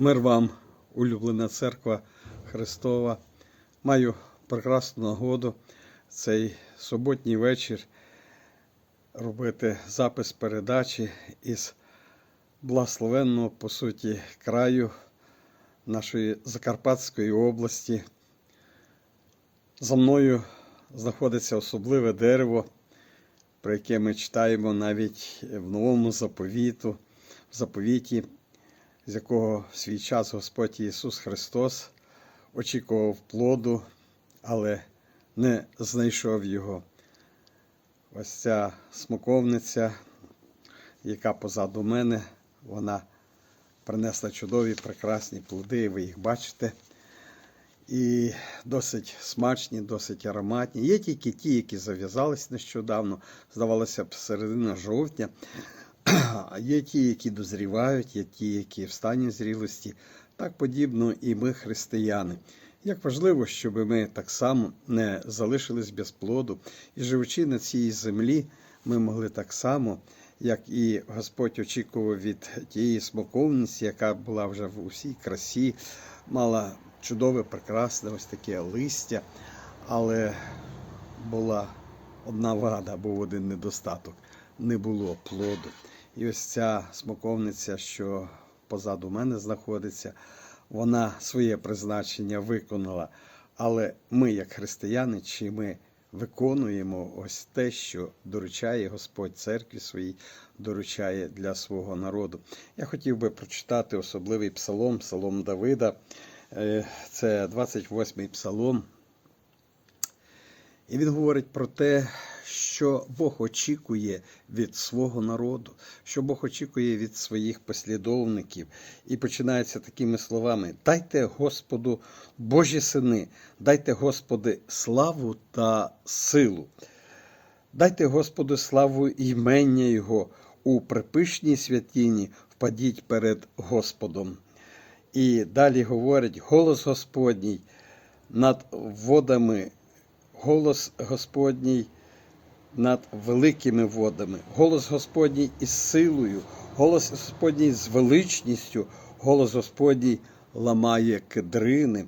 Мир вам, улюблена церква Христова. Маю прекрасну нагоду цей суботній вечір робити запис передачі із благословенного, по суті, краю нашої Закарпатської області. За мною знаходиться особливе дерево, про яке ми читаємо навіть в новому заповіту, в заповіті з якого в свій час Господь Ісус Христос очікував плоду, але не знайшов його. Ось ця смоковниця, яка позаду мене, вона принесла чудові прекрасні плоди, ви їх бачите. І досить смачні, досить ароматні. Є тільки ті, які зав'язались нещодавно, здавалося б, середина жовтня. А є ті, які дозрівають, є ті, які в стані зрілості. Так подібно і ми, християни. Як важливо, щоб ми так само не залишились без плоду, і живучи на цій землі, ми могли так само, як і Господь очікував від тієї смоковниці, яка була вже в усій красі, мала чудове, прекрасне ось таке листя, але була одна вада, був один недостаток не було плоду. І ось ця смоковниця, що позаду мене знаходиться, вона своє призначення виконала. Але ми, як християни, чи ми виконуємо ось те, що доручає Господь церкві своїй, доручає для свого народу. Я хотів би прочитати особливий псалом, псалом Давида. Е, Це 28-й псалом. І він говорить про те, що Бог очікує від свого народу, що Бог очікує від своїх послідовників. І починається такими словами: Дайте Господу Божі сини, дайте Господи славу та силу. Дайте Господу славу імення Його у припишній святіні впадіть перед Господом. І далі говорить: голос Господній над водами голос Господній над великими водами, голос Господній із силою, голос Господній з величністю, голос Господній ламає кедрини,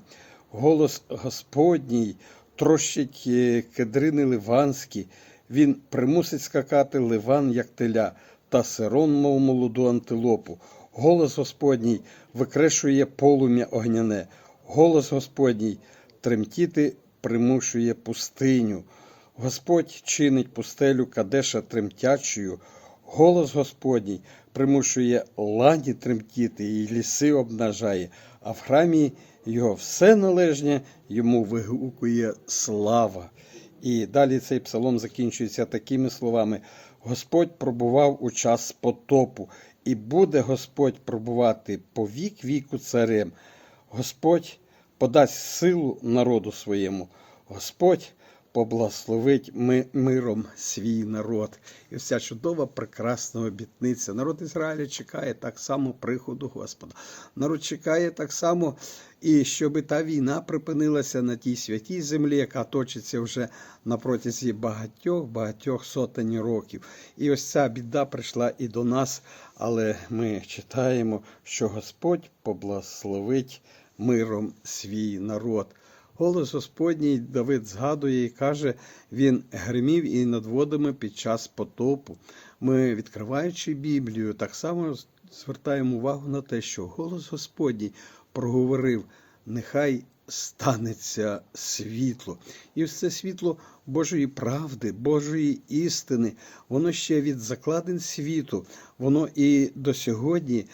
голос Господній трощить е, кедрини ливанські, він примусить скакати ливан, як теля, та сирон, мов молоду антилопу. Голос Господній викрешує полум'я огняне, голос Господній тремтіти примушує пустиню. Господь чинить пустелю Кадеша тремтячою, голос Господній примушує ладі тремтіти і ліси обнажає, а в храмі його все належне йому вигукує слава. І далі цей псалом закінчується такими словами: Господь пробував у час потопу, і буде Господь пробувати по вік віку царем. Господь подасть силу народу своєму. Господь поблагословить ми, миром свій народ. І вся чудова, прекрасна обітниця. Народ Ізраїля чекає так само приходу Господа. Народ чекає так само, і щоб та війна припинилася на тій святій землі, яка точиться вже на протязі багатьох, багатьох сотень років. І ось ця біда прийшла і до нас, але ми читаємо, що Господь поблагословить миром свій народ. Голос Господній Давид згадує і каже, він гримів і над водами під час потопу. Ми, відкриваючи Біблію, так само звертаємо увагу на те, що голос Господній проговорив: нехай станеться світло. І це світло Божої правди, Божої істини, воно ще від закладин світу, воно і до сьогодні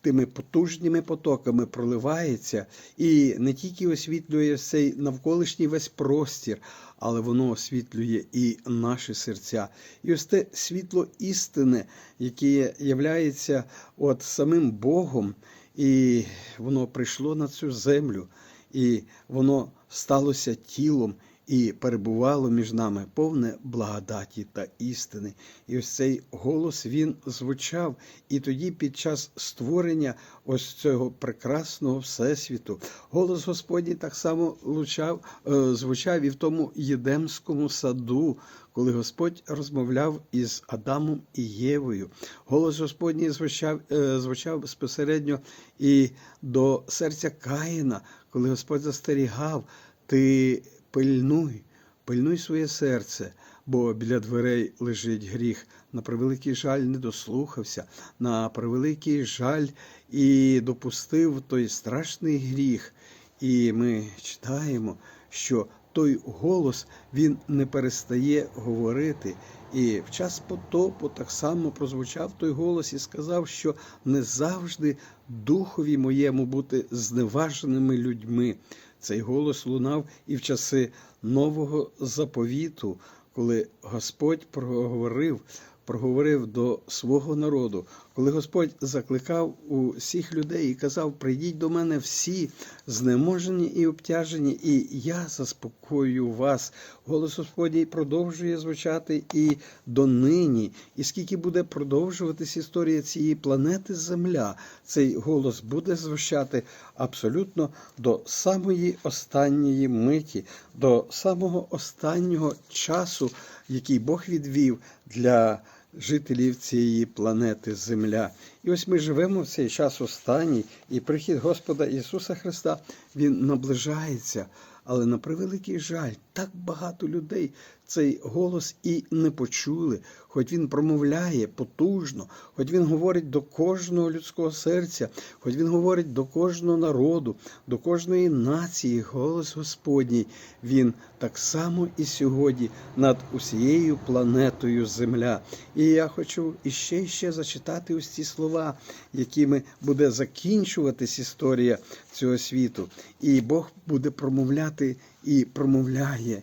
тими потужними потоками проливається і не тільки освітлює цей навколишній весь простір, але воно освітлює і наші серця. І ось те світло істини, яке являється от самим Богом, і воно прийшло на цю землю, і воно сталося тілом. І перебувало між нами повне благодаті та істини. І ось цей голос він звучав. І тоді, під час створення ось цього прекрасного всесвіту, голос Господній так само лучав, е, звучав і в тому Єдемському саду, коли Господь розмовляв із Адамом і Євою. Голос Господній звучав, е, звучав безпосередньо і до серця Каїна, коли Господь застерігав, ти пильнуй, пильнуй своє серце, бо біля дверей лежить гріх. На превеликий жаль не дослухався, на превеликий жаль і допустив той страшний гріх. І ми читаємо, що той голос він не перестає говорити. І в час потопу так само прозвучав той голос і сказав, що не завжди духові моєму бути зневаженими людьми. Цей голос лунав і в часи нового заповіту, коли Господь проговорив, проговорив до свого народу, коли Господь закликав усіх людей і казав: Прийдіть до мене всі знеможені і обтяжені, і я заспокою вас. Голос Господній продовжує звучати і донині. І скільки буде продовжуватись історія цієї планети Земля, цей голос буде звучати абсолютно до самої останньої миті, до самого останнього часу, який Бог відвів для жителів цієї планети Земля. І ось ми живемо в цей час останній, і прихід Господа Ісуса Христа Він наближається. Але на превеликий жаль, так багато людей цей голос і не почули, хоч він промовляє потужно, хоч він говорить до кожного людського серця, хоч він говорить до кожного народу, до кожної нації, голос Господній, він так само і сьогодні над усією планетою Земля. І я хочу іще ще зачитати ось ці слова, якими буде закінчуватись історія цього світу. І Бог буде промовляти і промовляє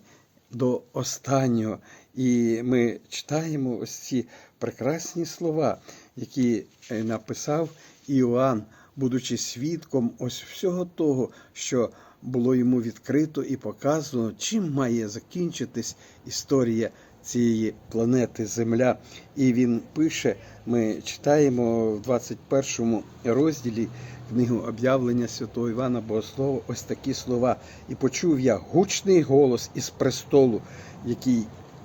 до останнього. І ми читаємо ось ці прекрасні слова, які е, написав Іоанн, будучи свідком ось всього того, що було йому відкрито і показано, чим має закінчитись історія цієї планети Земля. І він пише: ми читаємо в 21 розділі книгу об'явлення святого Івана Богослова ось такі слова. І почув я гучний голос із престолу, який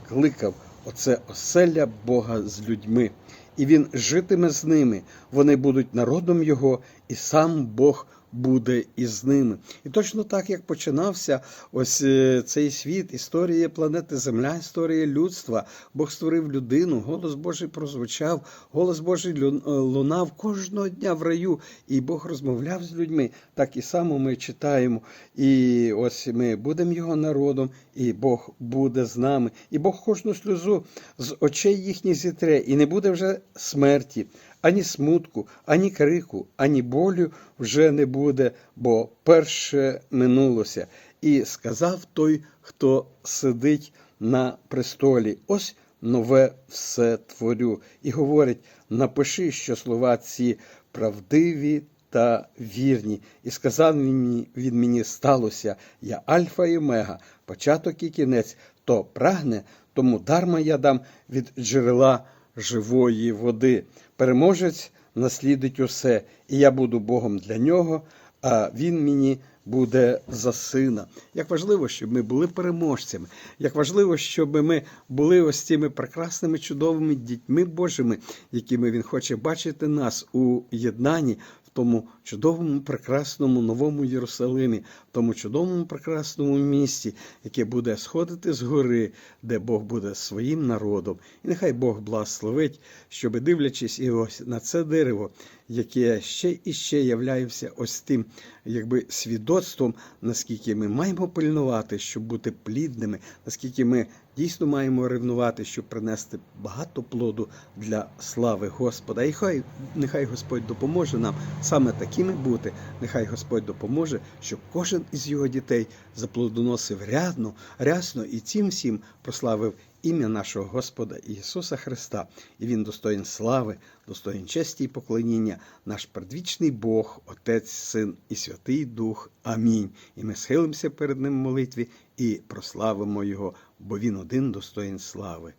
кликав оце оселя Бога з людьми. І він житиме з ними, вони будуть народом його, і сам Бог буде із ними. І точно так, як починався ось е, цей світ, історія планети Земля, історія людства. Бог створив людину, голос Божий прозвучав, голос Божий е, лунав кожного дня в раю, і Бог розмовляв з людьми. Так і само ми читаємо. І ось ми будемо його народом, і Бог буде з нами. І Бог кожну сльозу з очей їхніх зітре, і не буде вже смерті, ані смутку, ані крику, ані болю вже не буде, бо перше минулося. І сказав той, хто сидить на престолі. Ось нове все творю. І говорить: напиши, що слова ці правдиві та вірні. І сказав мені, від мені сталося: я Альфа і Омега, початок і кінець, то прагне, тому дарма я дам від джерела живої води. Переможець наслідить усе, і я буду Богом для нього, а він мені буде за сина. Як важливо, щоб ми були переможцями, як важливо, щоб ми були ось цими прекрасними, чудовими дітьми Божими, якими він хоче бачити нас у єднанні. Тому чудовому, прекрасному новому Єрусалимі, в тому чудовому, прекрасному місті, яке буде сходити з гори, де Бог буде своїм народом. І нехай Бог благословить, щоб дивлячись і ось на це дерево, яке ще і ще являється ось тим, якби свідоцтвом, наскільки ми маємо пильнувати, щоб бути плідними, наскільки ми дійсно маємо ревнувати, щоб принести багато плоду для слави Господа. І хай нехай Господь допоможе нам саме такими бути. Нехай Господь допоможе, щоб кожен із його дітей заплодоносив рядно, рясно і цим всім прославив ім'я нашого Господа Ісуса Христа, і Він достоїн слави, достоїн честі і поклоніння, наш предвічний Бог, Отець, Син і Святий Дух. Амінь. І ми схилимося перед Ним в молитві і прославимо Його, бо Він один достоїн слави.